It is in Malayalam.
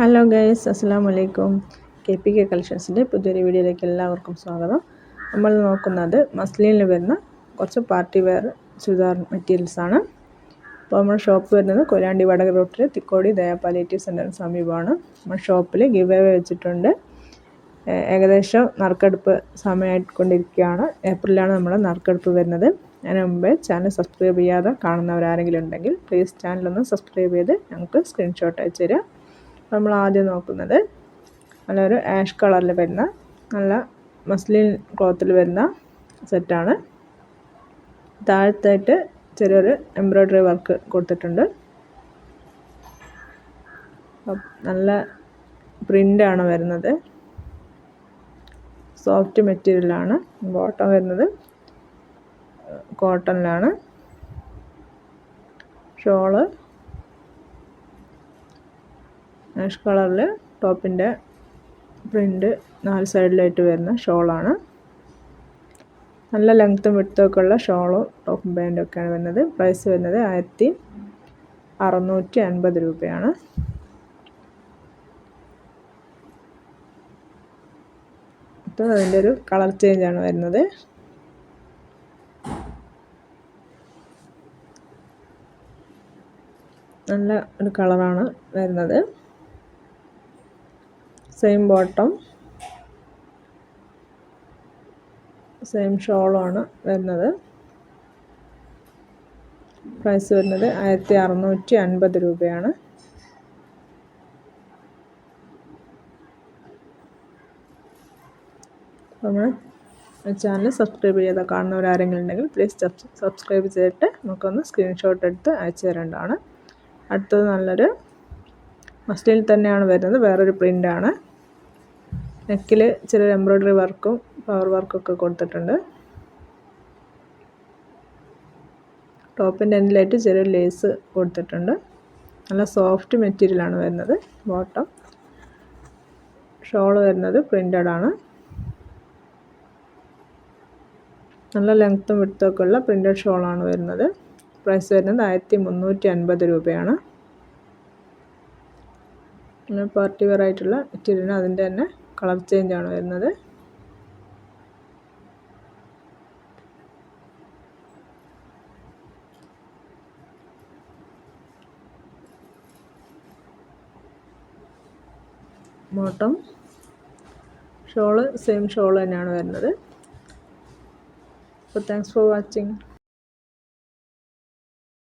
ഹലോ ഗൈസ് അസ്സാം വലൈക്കും കെ പി കെ കളക്ഷൻസിന്റെ പുതിയൊരു വീഡിയോയിലേക്ക് എല്ലാവർക്കും സ്വാഗതം. നമ്മൾ നോക്കുന്നത് മസ്ലിനിൽ വരുന്ന കുറച്ച് പാർട്ടി വെയർ ചുരിദാർ മെറ്റീരിയൽസാണ് അപ്പോൾ നമ്മുടെ ഷോപ്പ് വരുന്നത് കൊലാണ്ടി വടക റോട്ടിൽ തിക്കോടി ദയാപാലേറ്റീവ് സെന്ററിന് സമീപമാണ്. നമ്മൾ ഷോപ്പിൽ ഗിവ് അവേ വെച്ചിട്ടുണ്ട് ഏകദേശം നറുക്കെടുപ്പ് സമയമായിക്കൊണ്ടിരിക്കുകയാണ്. ഏപ്രിലാണ് നമ്മുടെ നറുക്കെടുപ്പ് വരുന്നത്. അതിന് മുമ്പേ ചാനൽ സബ്സ്ക്രൈബ് ചെയ്യാതെ കാണുന്നവരാരെങ്കിലും ഉണ്ടെങ്കിൽ പ്ലീസ് ചാനലൊന്ന് സബ്സ്ക്രൈബ് ചെയ്ത് ഞങ്ങൾക്ക് സ്ക്രീൻഷോട്ട് അയച്ചു തരിക. നമ്മൾ ആദ്യം നോക്കുന്നത് നല്ലൊരു ആഷ് കളറിൽ വരുന്ന നല്ല മസ്ലിൻ ക്ലോത്തിൽ വരുന്ന സെറ്റാണ്. താഴത്തായിട്ട് ചെറിയൊരു എംബ്രോയ്ഡറി വർക്ക് കൊടുത്തിട്ടുണ്ട്. നല്ല പ്രിന്റാണ് വരുന്നത്. സോഫ്റ്റ് മെറ്റീരിയലാണ് ബോട്ടം വരുന്നത്. കോട്ടണിലാണ്. ഷോൾ ആഷ് കളറിൽ ടോപ്പിന്റെ പ്രിന്റ് നാല് സൈഡിലായിട്ട് വരുന്ന ഷോളാണ്. നല്ല ലെങ്ത്തും വിട്ടുമൊക്കെ ഉള്ള ഷോളും ടോപ്പും പാന്റും ഒക്കെയാണ് വരുന്നത്. പ്രൈസ് വരുന്നത് ആയിരത്തി അറുന്നൂറ്റി അൻപത് രൂപയാണ്. അപ്പോൾ അതിന്റെ ഒരു കളർ ചേഞ്ചാണ് വരുന്നത്. നല്ല ഒരു കളറാണ് വരുന്നത്. സെയിം ബോട്ടം സെയിം ഷോളാണ് വരുന്നത്. പ്രൈസ് വരുന്നത് ആയിരത്തി അറുന്നൂറ്റി അൻപത് രൂപയാണ് ചാനൽ സബ്സ്ക്രൈബ് ചെയ്ത് കാണുന്നവരാരെങ്കിലും ഉണ്ടെങ്കിൽ പ്ലീസ് സബ്സ്ക്രൈബ് ചെയ്തിട്ട് നമുക്കൊന്ന് സ്ക്രീൻഷോട്ട് എടുത്ത് അയച്ചു തരേണ്ടതാണ്. അടുത്തത് നല്ലൊരു മസ്റ്റിൽ തന്നെയാണ് വരുന്നത്. വേറൊരു പ്രിന്റാണ് നെക്കിൽ ചെറിയ എംബ്രോയ്ഡറി വർക്കും പവർ വർക്കൊക്കെ കൊടുത്തിട്ടുണ്ട്. ടോപ്പിന്റെ എൻഡിലായിട്ട് ചെറിയ ലേസ് കൊടുത്തിട്ടുണ്ട്. നല്ല സോഫ്റ്റ് മെറ്റീരിയലാണ് വരുന്നത് ബോട്ടം. ഷോൾ വരുന്നത് പ്രിന്റഡ് ആണ്. നല്ല ലെങ്ത്തും വിടുത്തൊക്കെ ഉള്ള പ്രിന്റഡ് ഷോളാണ് വരുന്നത്. പ്രൈസ് വരുന്നത് ആയിരത്തി മുന്നൂറ്റി അൻപത് രൂപയാണ് പാർട്ടി വെയർ ആയിട്ടുള്ള മെറ്റീരിയൽ അതിന്റെ തന്നെ. കളർ ചേഞ്ചാണ് വരുന്നത്. ബോട്ടം ഷോൾ സെയിം ഷോൾ തന്നെയാണ് വരുന്നത്. അപ്പോൾ താങ്ക്സ് ഫോർ വാച്ചിങ്